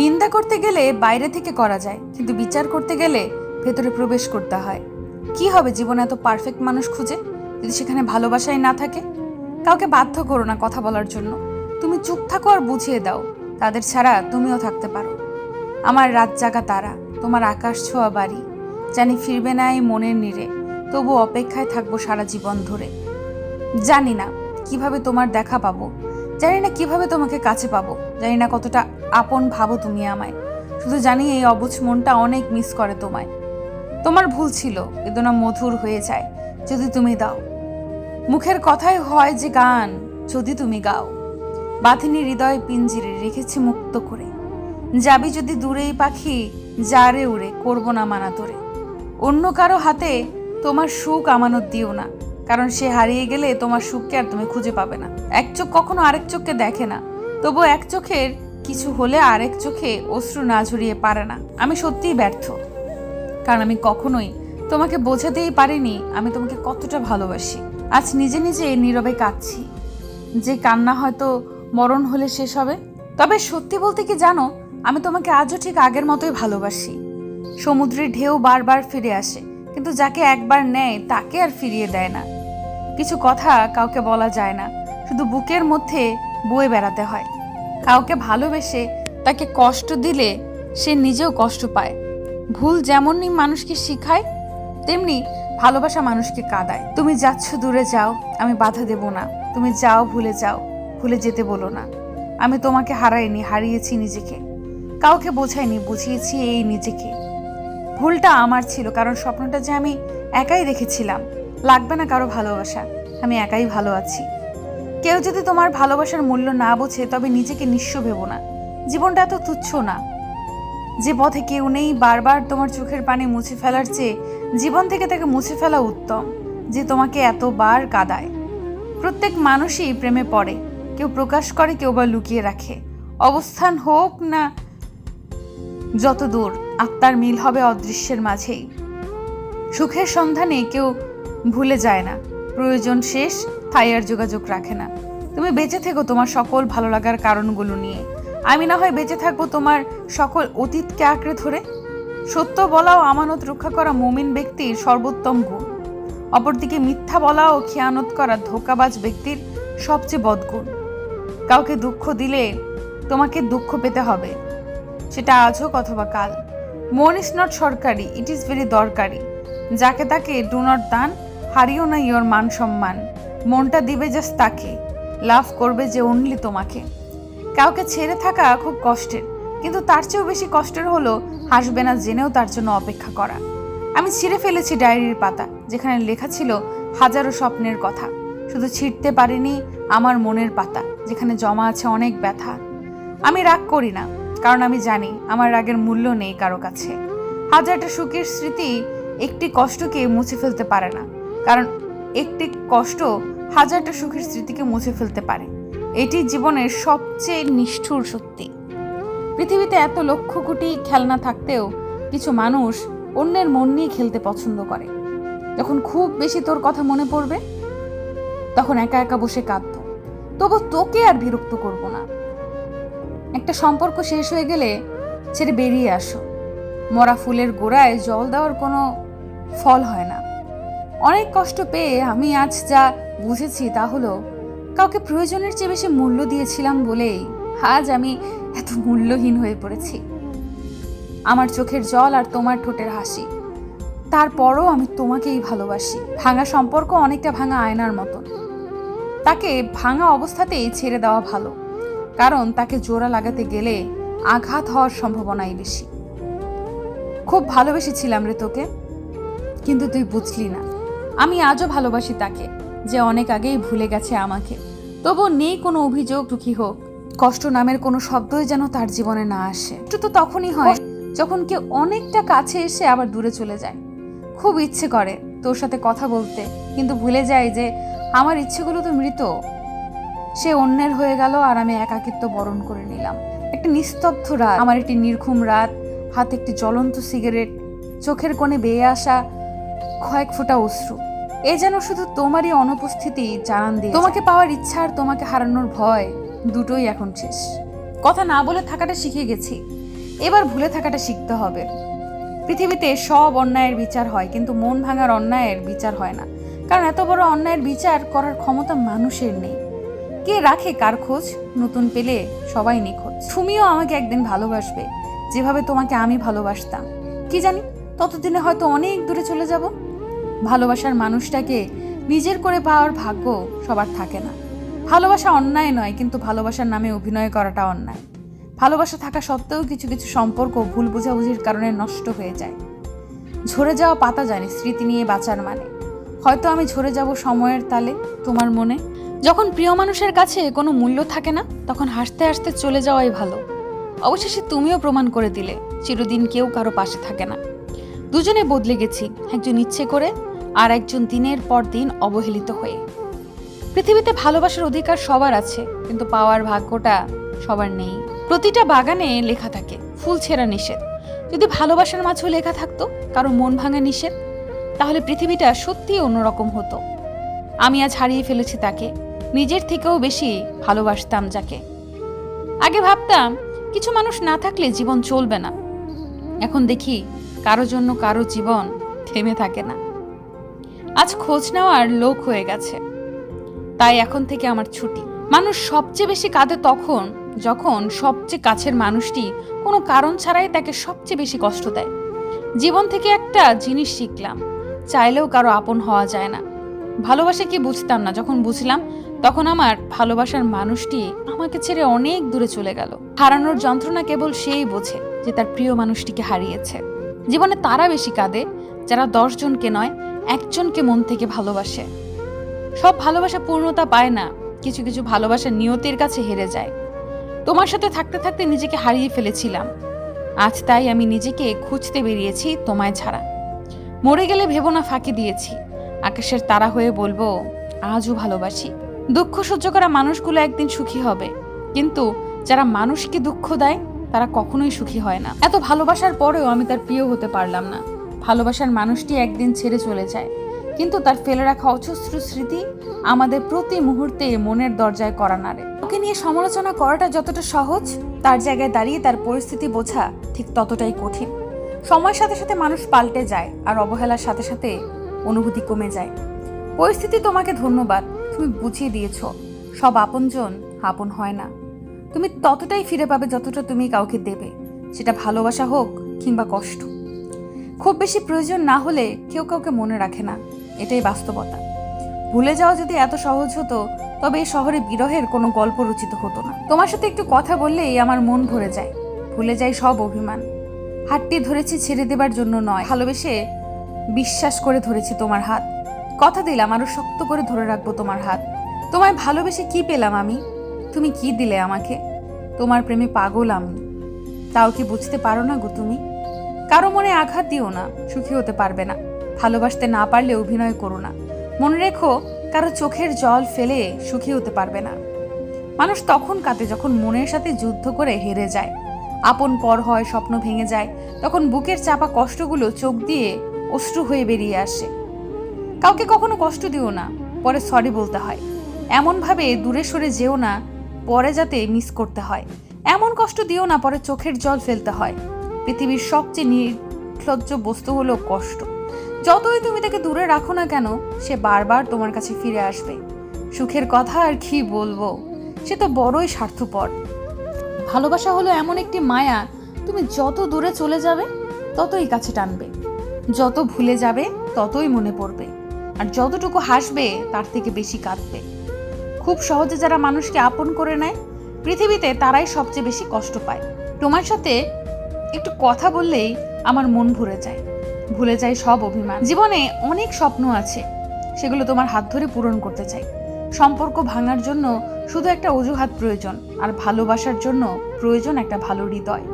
নিন্দা করতে গেলে বাইরে থেকে করা যায়, কিন্তু বিচার করতে গেলে ভেতরে প্রবেশ করতে হয়। কি হবে জীবনে এত পারফেক্ট মানুষ খুঁজে, যদি সেখানে ভালোবাসাই না থাকে? কাউকে বাধ্য করো না কথা বলার জন্য। তুমি চুপ থাকো আর বুঝিয়ে দাও, তাদের ছাড়া তুমিও থাকতে পারো। আমার রাত জাগা তারা, তোমার আকাশ ছোঁয়া বাড়ি। জানি ফিরবে না এই মনের নীড়ে তবু অপেক্ষায় থাকব সারা জীবন ধরে। জানি না কীভাবে তোমার দেখা পাবো, জানি না কীভাবে তোমাকে কাছে পাবো, জানি না কতটা আপন ভাবো তুমি আমায়। শুধু জানি এই অবুঝ মনটা অনেক মিস করে তোমায়। তোমার ভুল ছিল, বেদনা মধুর হয়ে যায়, যদি তুমি দাও। মুখের কথাই হয় যে গান, যদি তুমি গাও। বাঁধিনী হৃদয় পিঞ্জিরে রেখেছি মুক্ত করে। যাবি যদি দূরেই পাখি, যারে উড়ে, করব না মানা তোরে। অন্য কারও হাতে তোমার সুখ আমানত দিও না, কারণ সে হারিয়ে গেলে তোমার সুখকে আর তুমি খুঁজে পাবে না। এক চোখ কখনো আরেক চোখকে দেখে না তবু এক চোখের কিছু হলে আরেক চোখে অশ্রু না ঝরিয়ে পারে না। আমি সত্যিই ব্যর্থ। কারণ আমি কখনোই তোমাকে বোঝাতেই পারিনি আমি তোমাকে কতটা ভালোবাসি। আজ নিজে নিজে নীরবে কাঁদছি। যে কান্না হয়তো মরণ হলে শেষ হবে। তবে সত্যি বলতে কি জানো, আমি তোমাকে আজও ঠিক আগের মতোই ভালোবাসি। সমুদ্রের ঢেউ বারবার ফিরে আসে, কিন্তু যাকে একবার নেয় তাকে আর ফিরিয়ে দেয় না। কিছু কথা কাউকে বলা যায় না, শুধু বুকের মধ্যে বয়ে বেড়াতে হয়। কাউকে ভালোবেসে তাকে কষ্ট দিলে সে নিজেও কষ্ট পায়। ভুল যেমনই মানুষকে শিখায়, তেমনি ভালোবাসা মানুষকে কাঁদায়। তুমি যাচ্ছ, দূরে যাও, আমি বাধা দেব না। তুমি যাও, ভুলে যাও, ভুলে যেতে বলো না। আমি তোমাকে হারাইনি, হারিয়েছি নিজেকে। কাউকে বোঝাইনি, বুঝিয়েছি এই নিজেকে। ভুলটা আমার ছিল, কারণ স্বপ্নটা যে আমি একাই দেখেছিলাম, লাগবে না কারও ভালোবাসা। আমি একাই ভালো আছি। কেউ যদি তোমার ভালোবাসার মূল্য না বোঝে, তবে নিজেকে নিঃস্ব ভেবো না। জীবনটা এত তুচ্ছ না যে পথে কেউ নেই বারবার তোমার চোখের পানি মুছে ফেলার চেয়ে, জীবন থেকে তাকে মুছে ফেলা উত্তম যে তোমাকে এতবার কাদায়। প্রত্যেক মানুষই প্রেমে পড়ে, কেউ প্রকাশ করে, কেউ বা লুকিয়ে রাখে। অবস্থান হোক না যত দূর, আত্মার মিল হবে অদৃশ্যের মাঝেই। সুখের সন্ধানে কেউ ভুলে যায় না। প্রয়োজন শেষ তাই আর যোগাযোগ রাখে না। তুমি বেঁচে থেকো তোমার সকল ভালো লাগার কারণগুলো নিয়ে। আমি না হয় বেঁচে থাকব তোমার সকল অতীতকে আঁকড়ে ধরে। সত্য বলাও আমানত রক্ষা করা মুমিন ব্যক্তির সর্বোত্তম গুণ। অপরদিকে মিথ্যা বলা ও খেয়ানত করা ধোকাবাজ ব্যক্তির সবচেয়ে বদগুণ কাউকে দুঃখ দিলে তোমাকে দুঃখ পেতে হবে। সেটা আজ হোক অথবা কাল। মন ইজ নট সরকারি, ইট ইজ ভেরি দরকারি। যাকে তাকে ডু নট দান, হারিও না ইয়োর মান সম্মান। মনটা দিবে জাস্ট তাকে লাভ করবে যে অনলি তোমাকে। কাউকে ছেড়ে থাকা খুব কষ্টের, কিন্তু তার চেয়েও বেশি কষ্টের হলো হাসবে না জেনেও তার জন্য অপেক্ষা করা। আমি ছিঁড়ে ফেলেছি ডায়েরির পাতা, যেখানে লেখা ছিল হাজারো স্বপ্নের কথা। শুধু ছিঁড়তে পারিনি আমার মনের পাতা, যেখানে জমা আছে অনেক ব্যথা। আমি রাগ করি না, কারণ আমি জানি আমার রাগের মূল্য নেই কারও কাছে। হাজারটা সুখের স্মৃতি একটি কষ্টকে মুছে ফেলতে পারে না, কারণ একটি কষ্ট হাজারটা সুখের স্মৃতিকে মুছে ফেলতে পারে। এটি জীবনের সবচেয়ে নিষ্ঠুর সত্যি। পৃথিবীতে এত লক্ষ কোটি খেলনা থাকতেও কিছু মানুষ অন্যের মন নিয়ে খেলতে পছন্দ করে। যখন খুব বেশি তোর কথা মনে পড়বে, তখন একা একা বসে কাঁদব। তবু তোকে আর বিরক্ত করব না। একটা সম্পর্ক শেষ হয়ে গেলে ছেড়ে বেরিয়ে আসো। মরা ফুলের গোড়ায় জল দেওয়ার কোনো ফল হয় না। অনেক কষ্ট পেয়ে আমি আজ যা বুঝেছি তা হলো, কাউকে প্রয়োজনের চেয়ে বেশি মূল্য দিয়েছিলাম বলেই আজ আমি এত মূল্যহীন হয়ে পড়েছি। আমার চোখের জল আর তোমার ঠোঁটের হাসি। তারপরও আমি তোমাকেই ভালোবাসি। ভাঙা সম্পর্ক অনেকটা ভাঙা আয়নার মতন তাকে ভাঙা অবস্থাতেই ছেড়ে দেওয়া ভালো। কারণ তাকে জোড়া লাগাতে গেলে আঘাত হওয়ার সম্ভাবনাই বেশি। খুব ভালোবেসেছিলাম রে তোকে, কিন্তু তুই বুঝলি না। আমি আজও ভালোবাসি তাকে, যে অনেক আগেই ভুলে গেছে আমাকে। তবু নেই কোনো অভিযোগ দুঃখী হোক। কষ্ট নামের কোনো শব্দই যেন তার জীবনে না আসে। একটু তো তখনই হয়, যখন কেউ অনেকটা কাছে এসে আবার দূরে চলে যায়। খুব ইচ্ছে করে তোর সাথে কথা বলতে, কিন্তু ভুলে যায় যে আমার ইচ্ছেগুলো তো মৃত। সে অন্যের হয়ে গেল আর আমি একাকিত্ব বরণ করে নিলাম। একটা নিস্তব্ধ রাত, আমার একটি নির্ঘুম রাত, হাতে একটি জ্বলন্ত সিগারেট, চোখের কোণে বেয়ে আসা কয়েক ফোঁটা অশ্রু। এ যেন শুধু তোমারই অনুপস্থিতি জানান দিয়ে তোমাকে পাওয়ার ইচ্ছা আর তোমাকে হারানোর ভয় দুটোই এখন শেষ। কথা না বলে থাকাটা শিখে গেছি। এবার ভুলে থাকাটা শিখতে হবে। পৃথিবীতে সব অন্যায়ের বিচার হয়, কিন্তু মন ভাঙার অন্যায়ের বিচার হয় না। কারণ এত বড় অন্যায়ের বিচার করার ক্ষমতা মানুষের নেই। কে রাখে কার খোঁজ? নতুন পেলে সবাই নিখোঁজ। তুমিও আমাকে একদিন ভালোবাসবে। যেভাবে তোমাকে আমি ভালোবাসতাম। কি জানি, ততদিনে হয়তো অনেক দূরে চলে যাব। ভালোবাসার মানুষটাকে নিজের করে পাওয়ার ভাগ্য সবার থাকে না। ভালোবাসা অন্যায় নয়, কিন্তু ভালোবাসার নামে অভিনয় করাটা অন্যায়। ভালোবাসা থাকা সত্ত্বেও কিছু কিছু সম্পর্ক ভুল বোঝাবুঝির কারণে নষ্ট হয়ে যায়। ঝরে যাওয়া পাতা জানি, স্মৃতি নিয়ে বাঁচার মানে। হয়তো আমি ঝরে যাব সময়ের তালে, তোমার মনে? যখন প্রিয় মানুষের কাছে কোনো মূল্য থাকে না, তখন হাসতে হাসতে চলে যাওয়াই ভালো। অবশেষে তুমিও প্রমাণ করে দিলে, চিরদিন কেউ কারও পাশে থাকে না। দুজনে বদলে গেছি, একজন ইচ্ছে করে আর একজন দিনের পর দিন অবহেলিত হয়ে। পৃথিবীতে ভালোবাসার অধিকার সবার আছে, কিন্তু পাওয়ার ভাগ্যটা সবার নেই। প্রতিটা বাগানে লেখা থাকে, ফুল ছেঁড়া নিষেধ। যদি ভালোবাসার মাঝেও লেখা থাকতো, কারও মন ভাঙা নিষেধ, তাহলে পৃথিবীটা সত্যি অন্যরকম হতো। আমি আজ হারিয়ে ফেলেছি তাকে, নিজের থেকেও বেশি ভালোবাসতাম যাকে। আগে ভাবতাম, কিছু মানুষ না থাকলে জীবন চলবে না। এখন দেখি কারও জন্য কারও জীবন থেমে থাকে না। আজ খোঁজ নেওয়ার লোক হয়ে গেছে। তাই এখন থেকে আমার ছুটি। মানুষ সবচেয়ে বেশি কাঁদে তখন যখন সবচেয়ে কাছের মানুষটি কোনো কারণ ছাড়াই তাকে সবচেয়ে বেশি কষ্ট দেয়। জীবন থেকে একটা জিনিস শিখলাম, চাইলেও কারও আপন হওয়া যায় না। ভালোবাসা কি বুঝতাম না, যখন বুঝলাম তখন আমার ভালোবাসার মানুষটি আমাকে ছেড়ে অনেক দূরে চলে গেল। হারানোর যন্ত্রণা কেবল সেই বোঝে যে তার প্রিয় মানুষটিকে হারিয়েছে। জীবনে তারা বেশি কাঁদে, যারা দশজনকে নয়, একজনকে মন থেকে ভালোবাসে। সব ভালোবাসা পূর্ণতা পায় না, কিছু কিছু ভালোবাসা নিয়তির কাছে হেরে যায়। তোমার সাথে থাকতে থাকতে নিজেকে হারিয়ে ফেলেছিলাম। আজ তাই আমি নিজেকে খুঁজতে বেরিয়েছি তোমায় ছাড়া। মরে গেলে ভেবো না, ফাঁকি দিয়েছি। আকাশের তারা হয়ে বলব, আজও ভালোবাসি। দুঃখ সহ্য করা মানুষগুলো একদিন সুখী হবে। কিন্তু যারা মানুষকে দুঃখ দেয় তারা কখনোই সুখী হয় না। এত ভালোবাসার পরেও আমি তার প্রিয় হতে পারলাম না। ভালোবাসার মানুষটি একদিন ছেড়ে চলে যায়। কিন্তু তার ফেলে রাখা অজস্র স্মৃতি আমাদের প্রতি মুহূর্তে মনের দরজায় করা নাড়ে। ওকে নিয়ে সমালোচনা করাটা যতটা সহজ, তার জায়গায় দাঁড়িয়ে তার পরিস্থিতি বোঝা ঠিক ততটাই কঠিন। সময়ের সাথে সাথে মানুষ পাল্টে যায় আর অবহেলার সাথে সাথে অনুভূতি কমে যায়। পরিস্থিতি তোমাকে ধন্যবাদ, তুমি বুঝিয়ে দিয়েছ। সব আপনজন, আপন হয় না। তুমি ততটাই ফিরে পাবে যতটা তুমি কাউকে দেবে। সেটা ভালোবাসা হোক কিংবা কষ্ট। খুব বেশি প্রয়োজন না হলে কেউ কাউকে মনে রাখে না। এটাই বাস্তবতা। ভুলে যাওয়া যদি এত সহজ হতো, তবে এই শহরে বিরহের কোনো গল্প রচিত হতো না। তোমার সাথে একটু কথা বললেই আমার মন ভরে যায়। ভুলে যায় সব অভিমান। হাতটি ধরেছি ছেড়ে দেবার জন্য নয়। ভালোবেসে বিশ্বাস করে ধরেছি তোমার হাত। কথা দিলাম, আরও শক্ত করে ধরে রাখব তোমার হাত। তোমায় ভালোবেসে কি পেলাম আমি? তুমি কি দিলে আমাকে? তোমার প্রেমে পাগল আমি। তাও কি বুঝতে পারো না গো তুমি? কারও মনে আঘাত দিও না, সুখী হতে পারবে না। ভালোবাসতে না পারলে অভিনয় করো না। মনে রেখো, কারও চোখের জল ফেলে সুখী হতে পারবে না। মানুষ তখন কাঁদে যখন মনের সাথে যুদ্ধ করে হেরে যায়। আপন পর হয়, স্বপ্ন ভেঙে যায়। তখন বুকের চাপা কষ্টগুলো চোখ দিয়ে অশ্রু হয়ে বেরিয়ে আসে। কাউকে কখনো কষ্ট দিও না, পরে সরি বলতে হয়। এমনভাবে দূরে সরে যেও না পরে যাতে মিস করতে হয়। এমন কষ্ট দিও না পরে চোখের জল ফেলতে হয়। পৃথিবীর সবচেয়ে নির্লজ্জ বস্তু হলো কষ্ট। যতই তুমি তাকে দূরে রাখো না কেন, সে বারবার তোমার কাছে ফিরে আসবে। সুখের কথা আর কি বলব? সে তো বড়ই স্বার্থপর। ভালোবাসা হলো এমন একটি মায়া, তুমি যত দূরে চলে যাবে, ততই কাছে টানবে। যত ভুলে যাবে, ততই মনে পড়বে। আর যতটুকু হাসবে, তার থেকে বেশি কাঁদবে। খুব সহজে যারা মানুষকে আপন করে নেয়, পৃথিবীতে তারাই সবচেয়ে বেশি কষ্ট পায়। তোমার সাথে একটু কথা বললেই আমার মন ভরে যায়, ভুলে যায় সব অভিমান। জীবনে অনেক স্বপ্ন আছে, সেগুলো তোমার হাত ধরে পূরণ করতে চাই। সম্পর্ক ভাঙার জন্য শুধু একটা অজুহাত প্রয়োজন, আর ভালোবাসার জন্য প্রয়োজন একটা ভালো হৃদয়।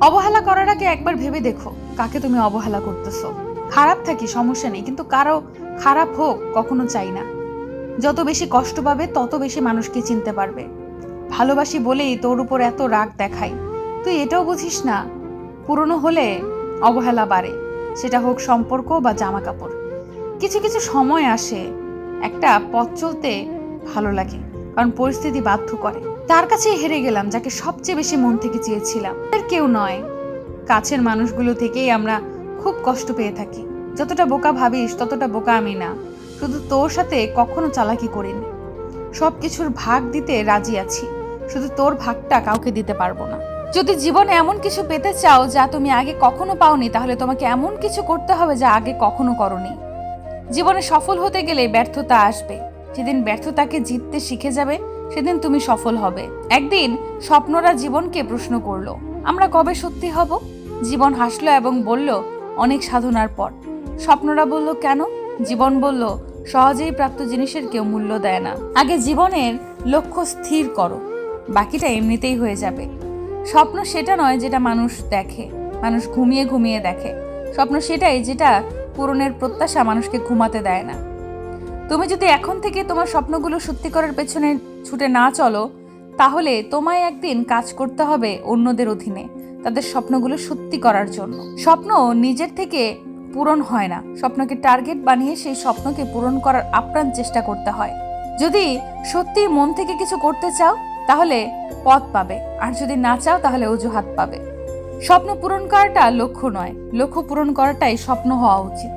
অবহেলা করার আগে একবার ভেবে দেখো, কাকে তুমি অবহেলা করতেছো। খারাপ থাকি, সমস্যা নেই, কিন্তু কারও খারাপ হোক, কখনো চাই না। যত বেশি কষ্ট পাবে, তত বেশি মানুষকে চিনতে পারবে। ভালোবাসি বলেই তোর উপর এত রাগ দেখাই তুই এটাও বুঝিস না? পুরনো হলে অবহেলা বাড়ে। সেটা হোক সম্পর্ক বা জামা কাপড় কিছু কিছু সময় আসে, একটা পথ চলতে ভালো লাগে, কারণ পরিস্থিতি বাধ্য করে। তার কাছেই হেরে গেলাম, যাকে সবচেয়ে বেশি মন থেকে চেয়েছিলাম। আর কেউ নয়। কাছের মানুষগুলো থেকেই আমরা খুব কষ্ট পেয়ে থাকি। যতটা বোকা ভাবিস, ততটা বোকা আমি না। শুধু তোর সাথে কখনো চালাকি করিনি। সব কিছুর ভাগ দিতে রাজি আছি, শুধু তোর ভাগটা কাউকে দিতে পারব না। যদি জীবনে এমন কিছু পেতে চাও যা তুমি আগে কখনো পাওনি, তাহলে তোমাকে এমন কিছু করতে হবে যা আগে কখনো করনি। জীবনে সফল হতে গেলে ব্যর্থতা আসবে। যেদিন ব্যর্থতাকে জিততে শিখে যাবে, সেদিন তুমি সফল হবে। একদিন স্বপ্নরা জীবনকে প্রশ্ন করল, আমরা কবে সত্যি হব? জীবন হাসলো এবং বলল, অনেক সাধনার পর। স্বপ্নরা বলল, কেন? জীবন বলল সহজেই প্রাপ্ত জিনিসের কেউ মূল্য দেয় না। আগে জীবনের লক্ষ্য স্থির করো, বাকিটা এমনিতেই হয়ে যাবে। স্বপ্ন সেটা নয় যেটা মানুষ দেখে, মানুষ ঘুমিয়ে ঘুমিয়ে দেখে। স্বপ্ন সেটাই যেটা পূরণের প্রত্যাশা মানুষকে ঘুমাতে দেয় না। তুমি যদি এখন থেকে তোমার স্বপ্নগুলো সত্যি করার পেছনে ছুটে না চলো, তাহলে তোমায় একদিন কাজ করতে হবে অন্যদের অধীনে, তাদের স্বপ্নগুলো সত্যি করার জন্য। স্বপ্ন নিজের থেকে পূরণ হয় না। স্বপ্নকে টার্গেট বানিয়ে সেই স্বপ্নকে পূরণ করার আপ্রাণ চেষ্টা করতে হয়। যদি সত্যি মন থেকে কিছু করতে চাও, তাহলে পথ পাবে। আর যদি না চাও, তাহলে অজুহাত পাবে। স্বপ্ন পূরণ করাটা লক্ষ্য নয়। লক্ষ্য পূরণ করাটাই স্বপ্ন হওয়া উচিত।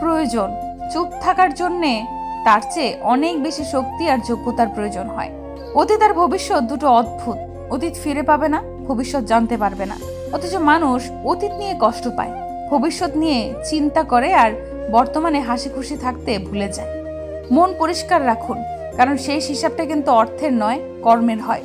প্রয়োজন। চুপ থাকার জন্যে তার চেয়ে অনেক বেশি শক্তি আর যোগ্যতার প্রয়োজন হয়। অতীত আর ভবিষ্যৎ দুটো অদ্ভুত। অতীত ফিরে পাবে না, ভবিষ্যৎ জানতে পারবে না। অথচ মানুষ অতীত নিয়ে কষ্ট পায়। ভবিষ্যৎ নিয়ে চিন্তা করে আর বর্তমানে হাসি খুশি থাকতে ভুলে যায়। মন পরিষ্কার রাখুন, কারণ সেই হিসাবটা কিন্তু অর্থের নয়, কর্মের হয়।